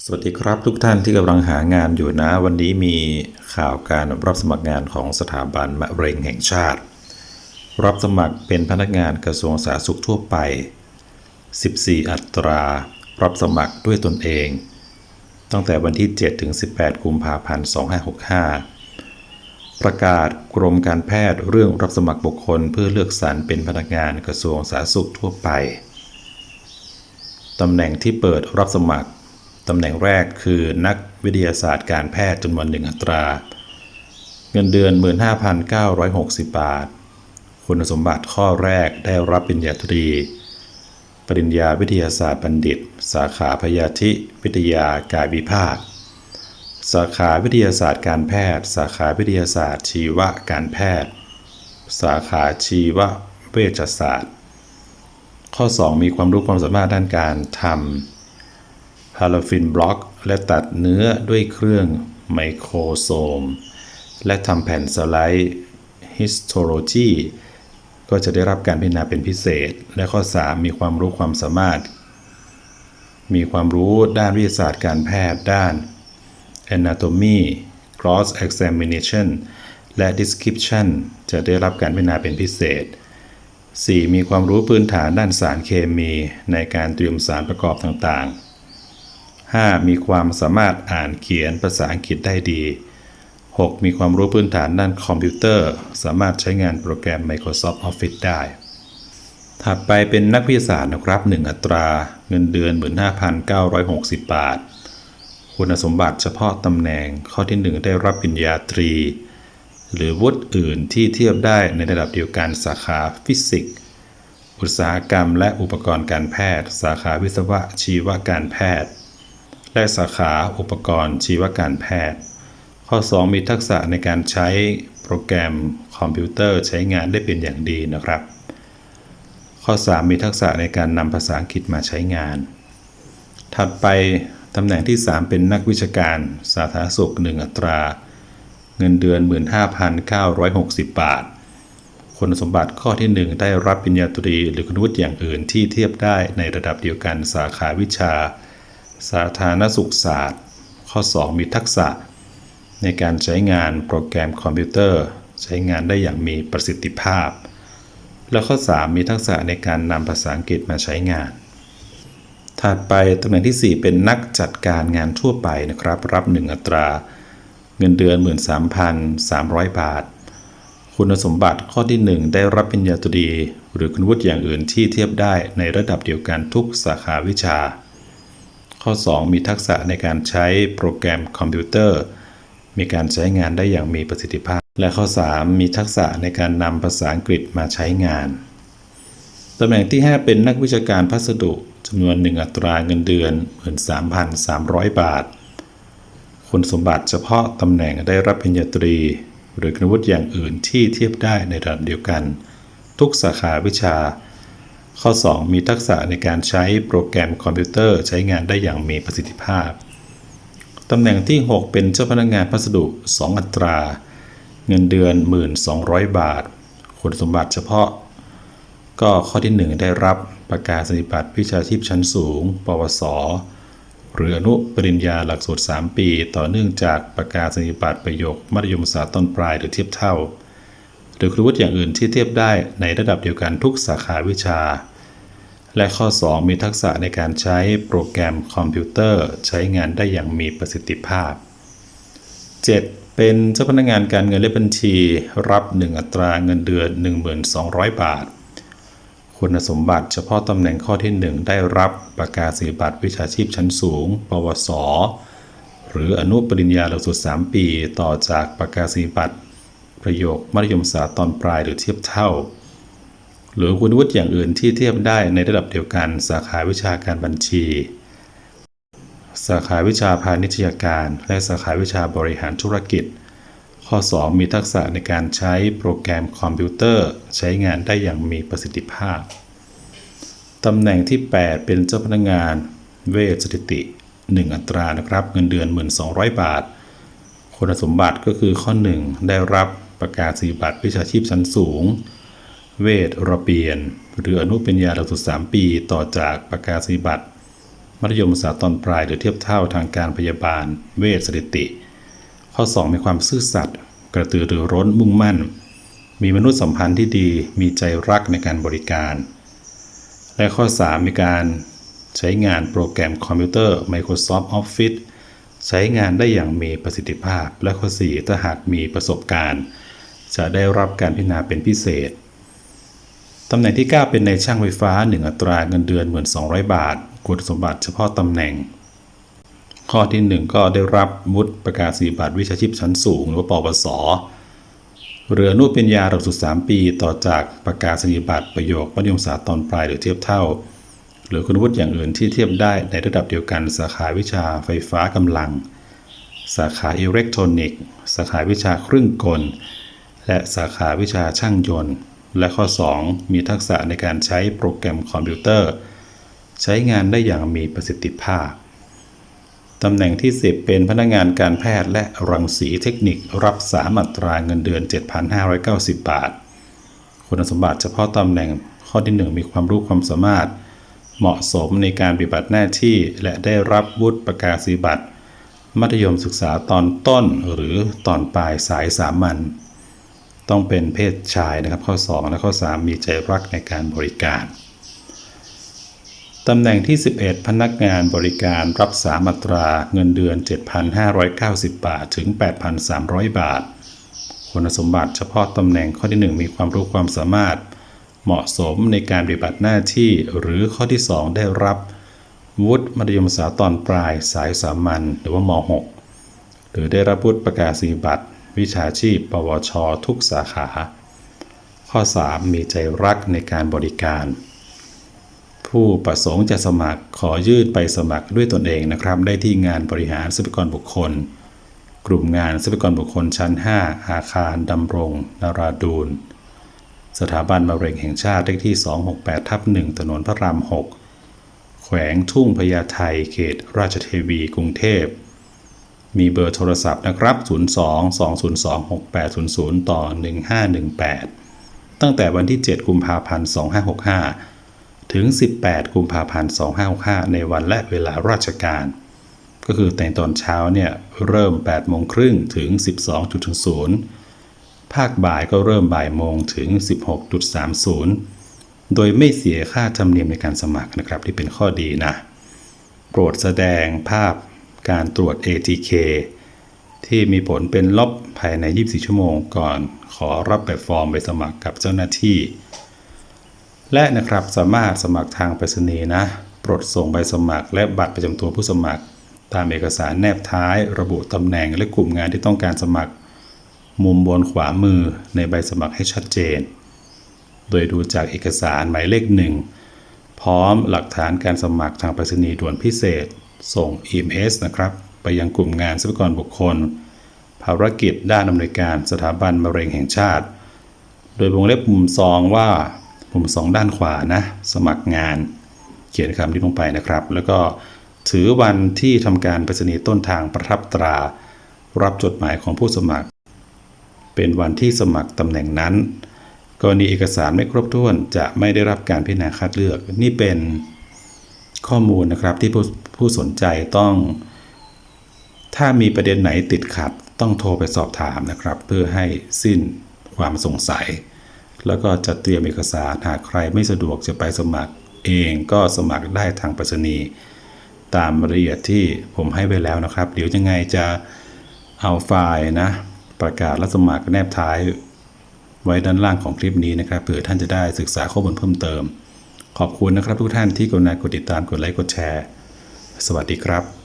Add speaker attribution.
Speaker 1: สวัสดีครับทุกท่านที่กำลังหางานอยู่นะ วันนี้มีข่าวการรับสมัครงานของสถาบันมะเร็งแห่งชาติ รับสมัครเป็นพนักงานกระทรวงสาธารณสุขทั่วไป 14 อัตรา รับสมัครด้วยตนเอง ตั้งแต่วันที่ 7 ถึง 18 กุมภาพันธ์ 2565 ประกาศกรมการแพทย์เรื่องรับสมัครบุคคลเพื่อเลือกสรรเป็นพนักงานกระทรวงสาธารณสุขทั่วไปตำแหน่งที่เปิดรับสมัคร ตำแหน่งแรกคือนักวิทยาศาสตร์การแพทย์จำนวนหนึ่งอัตรา เงินเดือน 15,960 บาท คุณสมบัติข้อแรกได้รับปริญญาตรี ปริญญาวิทยาศาสตร์บัณฑิต สาขาพยาธิวิทยากายวิภาค สาขาวิทยาศาสตร์การแพทย์ สาขาวิทยาศาสตร์ชีวการแพทย์ สาขาชีวเวชศาสตร์ ข้อ 2 มีความรู้ความสามารถด้านการทำ พาราฟินบล็อก และตัดเนื้อด้วยเครื่องไมโครโซม และทำแผ่นสไลด์ฮิสโตโลจีก็จะได้รับการพิจารณาเป็นพิเศษ และข้อ 3 มีความรู้ความสามารถ มีความรู้ด้านวิทยาศาสตร์การแพทย์ด้าน anatomy cross examination และ description จะได้รับการพิจารณาเป็นพิเศษ 4. มีความรู้พื้นฐานด้านสารเคมีในการเตรียมสารประกอบต่างๆ 5. มีความสามารถอ่านเขียนภาษาอังกฤษได้ดี 6. มีความรู้พื้นฐานด้านคอมพิวเตอร์ สามารถใช้งานโปรแกรม Microsoft Office ได้ ถัดไปเป็นนักวิทยาศาสตร์นะครับ 1 อัตรา เงินเดือน 15,960 บาท คุณสมบัติเฉพาะตำแหน่ง ข้อที่ 1 ได้รับปริญญาตรี หรือวุฒิอื่นที่เทียบได้ในระดับเดียวกันสาขาฟิสิกส์ อุตสาหกรรม และอุปกรณ์การแพทย์ สาขาวิศวะชีวการแพทย์ และสาขาอุปกรณ์ชีวการแพทย์ ข้อ 2 มีทักษะในการใช้โปรแกรมคอมพิวเตอร์ใช้งานได้เป็นอย่างดีนะครับ ข้อ 3 มีทักษะในการนำภาษาอังกฤษมาใช้งาน ถัดไปตำแหน่งที่ 3 เป็นนักวิชาการสาธารณสุข 1 อัตรา เงินเดือน 15,960 บาท คุณสมบัติข้อที่ 1 ได้รับปริญญาตรีหรือคุณวุฒิอย่างอื่นที่เทียบได้ในระดับเดียวกันสาขาวิชา สาธารณสุขศาสตร์ ข้อ 2 มีทักษะ ในการใช้งานโปรแกรมคอมพิวเตอร์ ใช้งานได้อย่างมีประสิทธิภาพ และข้อ 3 มีทักษะในการนำภาษาอังกฤษมาใช้งาน ถัดไปตำแหน่งที่ 4 เป็นนักจัดการงานทั่วไปนะครับ รับ 1 อัตรา เงินเดือน 13,300 บาท คุณสมบัติข้อที่ 1 ได้รับปริญญาตรี หรือคุณวุฒิอย่างอื่นที่เทียบได้ในระดับเดียวกันทุกสาขาวิชา ข้อ 2 มีทักษะในการใช้โปรแกรมคอมพิวเตอร์ มีการใช้งานได้อย่างมีประสิทธิภาพ และข้อ 3 มีทักษะในการนำภาษาอังกฤษมาใช้งานตำแหน่งที่ 5 เป็นนักวิชาการพัสดุจำนวน 1 อัตราเงินเดือน 13,300 บาท คุณสมบัติเฉพาะตำแหน่งได้รับปริญญาตรี หรือคุณวุฒิอย่างอื่นที่เทียบได้ในระดับเดียวกัน ทุกสาขาวิชา ข้อ 2 มีทักษะในการใช้โปรแกรมคอมพิวเตอร์ใช้งานได้อย่างมีประสิทธิภาพ ตำแหน่งที่ 6 เป็นเจ้าพนักงานพัสดุ 2 อัตรา เงินเดือน 1,200 บาท คุณสมบัติเฉพาะ ก็ข้อที่ 1 ได้รับประกาศนียบัตรวิชาชีพชั้นสูง ปวส หรืออนุปริญญาหลักสูตร 3 ปี ต่อเนื่องจากประกาศนียบัตรประโยคมัธยมศึกษาต้นปลายหรือเทียบเท่าหรือคุณวุฒิอย่างอื่นที่เทียบได้ในระดับเดียวกันทุกสาขาวิชา และข้อ 2 มีทักษะในการใช้โปรแกรมคอมพิวเตอร์ ใช้งานได้อย่างมีประสิทธิภาพ 7. เป็นเจ้าพนักงานการเงินและบัญชี รับ 1 อัตราเงินเดือน 1200 บาท คุณสมบัติเฉพาะตำแหน่งข้อที่ 1 ได้รับประกาศนียบัตรวิชาชีพชั้นสูง ปวส หรืออนุปริญญาหลักสูตร 3 ปี ต่อจากประกาศนียบัตรประโยคมัธยมศึกษาตอนปลายหรือเทียบเท่า หรือคุณวุฒิอย่างอื่นที่เทียบได้ในระดับเดียวกัน สาขาวิชาการบัญชี สาขาวิชาพาณิชยการ และสาขาวิชาบริหารธุรกิจ ข้อ 2 มีทักษะในการใช้โปรแกรมคอมพิวเตอร์ ใช้งานได้อย่างมีประสิทธิภาพ ตำแหน่งที่ 8 เป็นเจ้าพนักงาน เวชสถิติ 1 อัตรานะครับเงินเดือน 1,200 บาท คุณสมบัติก็คือข้อ 1 ได้รับประกาศนีบัตรวิชาชีพชั้นสูง เวชระเบียน หรืออนุปริญญาหลักสูตร3ปี ต่อจากประกาศนีบัตรมัธยมศึกษาตอนปลายหรือเทียบเท่าทางการพยาบาล เวชสถิติ ข้อ 2 มีความซื่อสัตย์กระตือรือร้นมุ่งมั่น มีมนุษยสัมพันธ์ที่ดีมีใจรักในการบริการ และข้อ 3 มีการใช้งานโปรแกรมคอมพิวเตอร์ Microsoft Office ใช้งานได้อย่างมีประสิทธิภาพ และข้อ 4 ถ้าหากมีประสบการณ์ จะได้รับการพิจารณาเป็นพิเศษ ตำแหน่งที่ 9 เป็นในช่างไฟฟ้า 1 อัตราเงินเดือน 1,200 บาทคุณสมบัติเฉพาะตำแหน่ง ข้อที่ 1 ก็ได้รับวุฒิประกาศนียบัตรวิชาชีพชั้นสูง หรือว่าปวสเรืออนุปริญญาหลักสูตร3ปี ต่อจากประกาศนียบัตรประโยคมัธยมศึกษาตอนปลายหรือเทียบเท่า หรือคุณวุฒิอย่างอื่นที่เทียบได้ในระดับเดียวกันสาขาวิชาไฟฟ้ากำลัง สาขาอิเล็กทรอนิกส์ สาขาวิชาเครื่องกล และสาขาวิชาช่างยนต์ และข้อ 2 มีทักษะในการใช้โปรแกรมคอมพิวเตอร์ ใช้งานได้อย่างมีประสิทธิภาพ ตำแหน่งที่ 10 เป็นพนักงานการแพทย์และรังสีเทคนิครับ3อัตราเงินเดือน 7,590 บาท คุณสมบัติเฉพาะตำแหน่งข้อที่ 1 มีความรู้ความสามารถ เหมาะสมในการปฏิบัติหน้าที่ และได้รับวุฒิประกาศนียบัตรมัธยมศึกษาตอนต้นหรือตอนปลายสายสามัญ ต้องเป็นเพศชายนะครับ ข้อ 2 และข้อ 3 มีใจรักในการบริการตำแหน่งที่ 11 พนักงานบริการรับสามัตราเงินเดือน 7,590 บาท ถึง 8,300 บาท คุณสมบัติเฉพาะตำแหน่งข้อที่ 1 มีความรู้ความสามารถ เหมาะสมในการปฏิบัติหน้าที่หรือข้อที่ 2 ได้รับ วุฒิมัธยมศึกษาตอนปลายสายสามัญหรือว่าม .6 หรือได้รับวุฒิประกาศนียบัตร วิชาชีพ ปวช ทุกสาขา ข้อ 3 มีใจรักในการบริการ ผู้ประสงค์จะสมัครขอยื่นไปสมัครด้วยตนเองนะครับ ได้ที่งานบริหารทรัพยากรบุคคล กลุ่มงานทรัพยากรบุคคลชั้น 5 อาคารดำรง นาราดูนสถาบันมะเร็งแห่งชาติเลขที่ 268ทับ1ถนนพระราม 6 แขวงทุ่งพญาไทเขตราชเทวีกรุงเทพ มีเบอร์โทรศัพท์นะครับ 02 202 6800 ต่อ 1518 ตั้งแต่วันที่ 7 กุมภาพันธ์ 2565 ถึง 18 กุมภาพันธ์ 2565 ในวันและเวลาราชการ ก็คือแต่งตอนเช้าเนี่ยเริ่ม 8 โมงครึ่งถึง 12.00 ภาคบ่ายก็เริ่มบ่ายโมงถึง 16.30 โดยไม่เสียค่าธรรมเนียมในการสมัครนะครับที่เป็นข้อดีนะ โปรดแสดงภาพ การตรวจ ATK ที่มีผลเป็นลบภายใน 24 ชั่วโมงก่อนขอรับแบบฟอร์มไปสมัครกับเจ้าหน้าที่ และนะครับสามารถสมัครทางไปรษณีย์นะโปรดส่งใบสมัคร และบัตรประจำตัวผู้สมัคร ตามเอกสารแนบท้าย ระบุตำแหน่งและกลุ่มงานที่ต้องการสมัคร มุมบนขวามือในใบสมัครให้ชัดเจน โดยดูจากเอกสารหมายเลขหนึ่งพร้อมหลักฐานการสมัครทางไปรษณีย์ด่วนพิเศษ ส่ง EMS นะครับ ไปยังกลุ่มงานทรัพยากรบุคคล ภารกิจด้านอำนวยการสถาบันมะเร็งแห่งชาติ โดยวงเล็บมุมซองว่ามุมสองด้านขวานะ สมัครงาน เขียนคำที่ลงไปนะครับ แล้วก็ถือวันที่ทำการไปรษณีย์ต้นทางประทับตรา รับจดหมายของผู้สมัคร เป็นวันที่สมัครตำแหน่งนั้น กรณีเอกสารไม่ครบถ้วนจะไม่ได้รับการพิจารณาคัดเลือก นี่เป็น ข้อมูลนะครับที่ผู้ผู้สนใจต้อง ถ้ามีประเด็นไหนติดขัดต้องโทรไปสอบถามนะครับ เพื่อให้สิ้นความสงสัย แล้วก็จะเตรียมเอกสารหากใครไม่สะดวกจะไปสมัครเองก็สมัครได้ทางไปรษณีย์ตามรายละเอียดที่ผมให้ไว้แล้วนะครับ เดี๋ยวยังไงจะเอาไฟล์นะ ประกาศรับสมัครแนบท้าย ไว้ด้านล่างของคลิปนี้นะครับเผื่อท่านจะได้ศึกษาข้อมูลเพิ่มเติม ขอบคุณนะครับทุกท่านที่กรุณากดติดตามกดไลค์กดแชร์ สวัสดีครับ